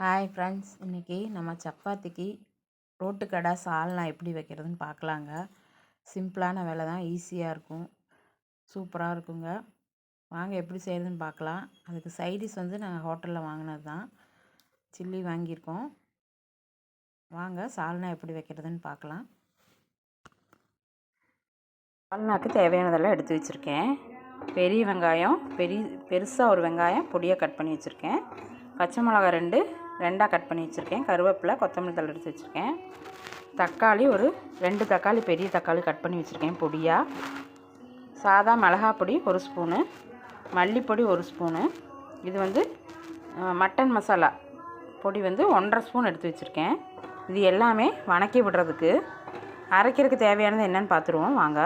Hi friends இன்றைக்கி நம்ம சப்பாத்திக்கு ரோட்டுக்கடை சால்னா எப்படி வைக்கிறதுன்னு பார்க்கலாங்க. சிம்பிளான வேலை தான். ஈஸியாக இருக்கும். சூப்பராக இருக்குங்க. வாங்க எப்படி செய்கிறதுன்னு பார்க்கலாம். அதுக்கு சைடிஷ் வந்து நாங்கள் ஹோட்டலில் வாங்கினது தான். சில்லி வாங்கியிருக்கோம். வாங்க சால்னா எப்படி வைக்கிறதுன்னு பார்க்கலாம். சால்னாக்கு தேவையானதெல்லாம் எடுத்து வச்சுருக்கேன். பெரிய வெங்காயம் பெரிய பெருசாக ஒரு வெங்காயம் பொடியாக கட் பண்ணி வச்சுருக்கேன். பச்சை மிளகா ரெண்டு ரெண்டாக கட் பண்ணி வச்சுருக்கேன். கருவேப்பிலை கொத்தமல்லி தழை எடுத்து வச்சுருக்கேன். தக்காளி ஒரு ரெண்டு தக்காளி பெரிய தக்காளி கட் பண்ணி வச்சுருக்கேன் பொடியாக சாதா மிளகா பொடி ஒரு ஸ்பூனு. மல்லிப்பொடி ஒரு ஸ்பூனு. இது வந்து மட்டன் மசாலா பொடி வந்து ஒன்றரை ஸ்பூன் எடுத்து வச்சுருக்கேன். இது எல்லாமே வணக்கி விடுறதுக்கு. அரைக்கிறதுக்கு தேவையானது என்னென்னு பார்த்துருவோம் வாங்க.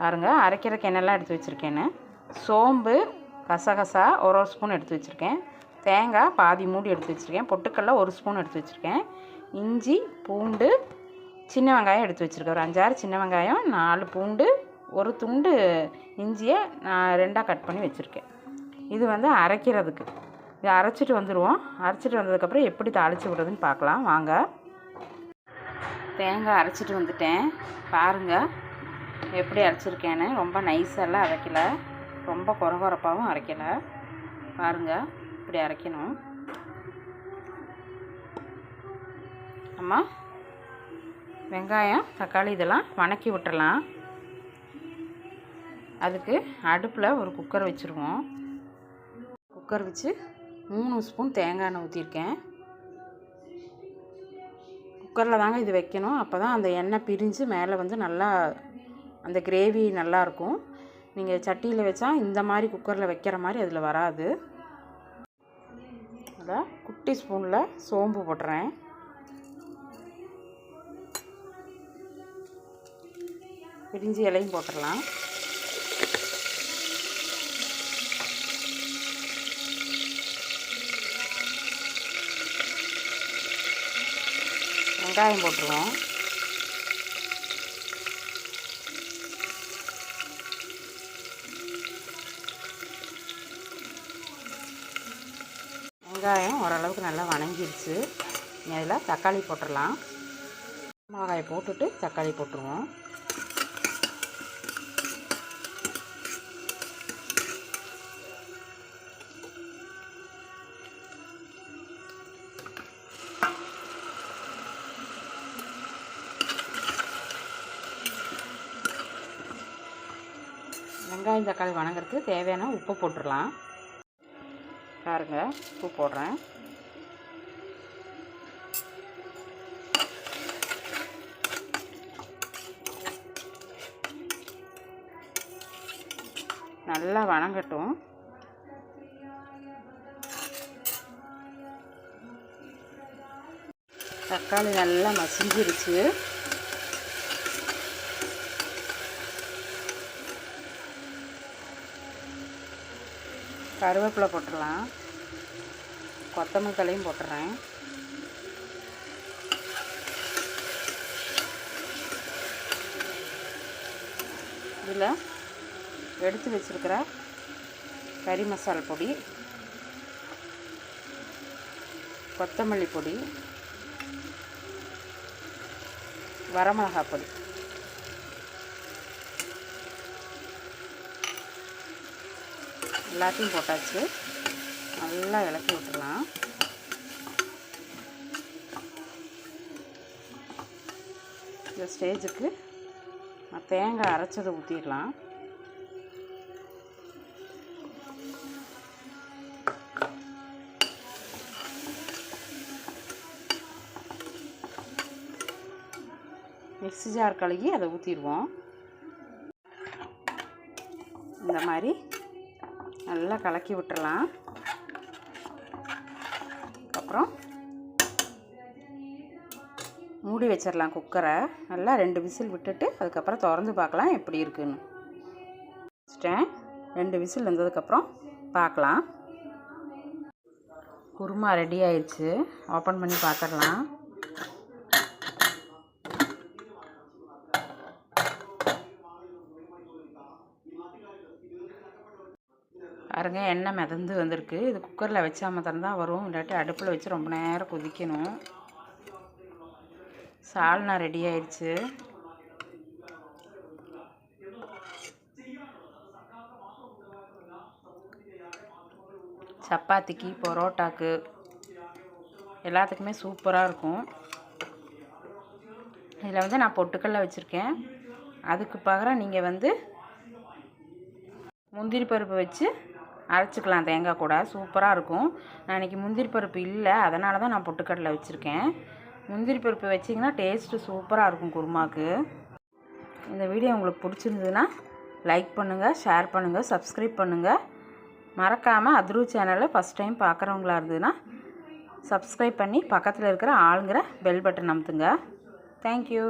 பாருங்க அரைக்கிறதுக்கு என்னெல்லாம் எடுத்து வச்சுருக்கேன்னு. சோம்பு கசகசா ஒரு ஒரு ஸ்பூன் எடுத்து வச்சுருக்கேன். தேங்காய் பாதி மூடி எடுத்து வச்சுருக்கேன். பொட்டுக்கடல ஒரு ஸ்பூன் எடுத்து வச்சுருக்கேன். இஞ்சி பூண்டு சின்ன வெங்காயம் எடுத்து வச்சுருக்கேன். ஒரு அஞ்சாறு சின்ன வெங்காயம் நாலு பூண்டு ஒரு துண்டு இஞ்சியை நான் ரெண்டாக கட் பண்ணி வச்சுருக்கேன். இது வந்து அரைக்கிறதுக்கு. இது அரைச்சிட்டு வந்துடுவோம் அரைச்சிட்டு வந்ததுக்கப்புறம் எப்படி தாளித்து விடுறதுன்னு பார்க்கலாம். வாங்க. தேங்காய் அரைச்சிட்டு வந்துட்டேன். பாருங்கள் எப்படி அரைச்சிருக்கேன்னு. ரொம்ப நைஸெல்லாம் அரைக்கலை. ரொம்ப குறகுறப்பாகவும் அரைக்கலை. பாருங்கள் இப்படி அரைக்கணும். அம்மா வெங்காயம் தக்காளி இதெல்லாம் வணக்கி விட்டுறலாம். அதுக்கு அடுப்பில் ஒரு குக்கர் வச்சுருவோம். குக்கர் வச்சு மூணு ஸ்பூன் தேங்காய் எண்ணெய் ஊற்றிருக்கேன் குக்கரில் தாங்க இது வைக்கணும். அப்போ தான் அந்த எண்ணெய் பிரிஞ்சு மேலே வந்து நல்லா அந்த கிரேவி நல்லாயிருக்கும் நீங்கள் சட்டியில் வச்சா இந்த மாதிரி குக்கரில் வைக்கிற மாதிரி அதில் வராது. அதில் குட்டி ஸ்பூனில் சோம்பு போடுறேன் பிரிஞ்சி இலையும் போட்டுடலாம். வெங்காயம் போட்டுருவோம். வெங்காயம் ஓரளவுக்கு நல்லா வணங்கிடுச்சு இதில் தக்காளி போட்டுடலாம் மிளகாயை போட்டுட்டு தக்காளி போட்டுருவோம். வெங்காயம் தக்காளி வணங்குறதுக்கு தேவையான உப்பு போட்டுடலாம் பாருங்க உப்பு போடுறேன். நல்லா வணங்கட்டும். தக்காளி நல்லா மசிஞ்சிருச்சு. கருவேப்பிலை போட்டுடலாம் கொத்தமல்லி தலையும் போட்டுறேன். இதில் எடுத்து வச்சுருக்கிற கறி மசாலா பொடி கொத்தமல்லி பொடி வரமிளகா பொடி. எல்லாத்தையும் போட்டாச்சு. நல்லா விளக்கி விட்டுடலாம். இந்த ஸ்டேஜுக்கு தேங்காய் அரைச்சதை ஊற்றிடலாம் மிக்ஸி ஜார் கழுகி அதை ஊற்றிடுவோம் இந்த மாதிரி நல்லா கலக்கி விட்டுறலாம். அப்புறம் மூடி வச்சிடலாம் குக்கரை. நல்லா ரெண்டு விசில் விட்டுட்டு அதுக்கப்புறம் திறந்து பார்க்கலாம் எப்படி இருக்குன்னு. வச்சிட்டேன். ரெண்டு விசில் வந்ததுக்கப்புறம் பார்க்கலாம். குருமா ரெடி ஆயிடுச்சு ஓப்பன் பண்ணி பார்த்துடலாம். பாருங்க எண்ணெய் மிதந்து வந்திருக்கு. இது குக்கரில் வச்சா மாத்திரம் தான் வரும். இல்லாட்டி அடுப்பில் வச்சு ரொம்ப நேரம் கொதிக்கணும். சால்னா ரெடி ஆயிடுச்சு. சப்பாத்திக்கு பரோட்டாக்கு எல்லாத்துக்குமே சூப்பராக இருக்கும். இதில் வந்து நான் பொட்டுக்கடல வச்சுருக்கேன். அதுக்கு பகரம் நீங்கள் வந்து முந்திரி பருப்பு வச்சு அரைச்சிக்கலாம் தேங்காய் கூட. சூப்பராக இருக்கும். நான் இன்றைக்கி முந்திரி பருப்பு இல்லை. அதனால தான் நான் பொட்டுக்கடலை வச்சுருக்கேன். முந்திரி பருப்பு வச்சிங்கன்னா டேஸ்ட்டு சூப்பராக இருக்கும் குருமாவுக்கு இந்த வீடியோ உங்களுக்கு பிடிச்சிருந்ததுன்னா லைக் பண்ணுங்கள் ஷேர் பண்ணுங்கள் சப்ஸ்கிரைப் பண்ணுங்கள் மறக்காமல் அதுரு சேனலை ஃபஸ்ட் டைம் பார்க்குறவங்களா இருந்ததுன்னா சப்ஸ்கிரைப் பண்ணி பக்கத்தில் இருக்கிற ஆளுங்கிற பெல் பட்டன் அமுத்துங்க. தேங்க்யூ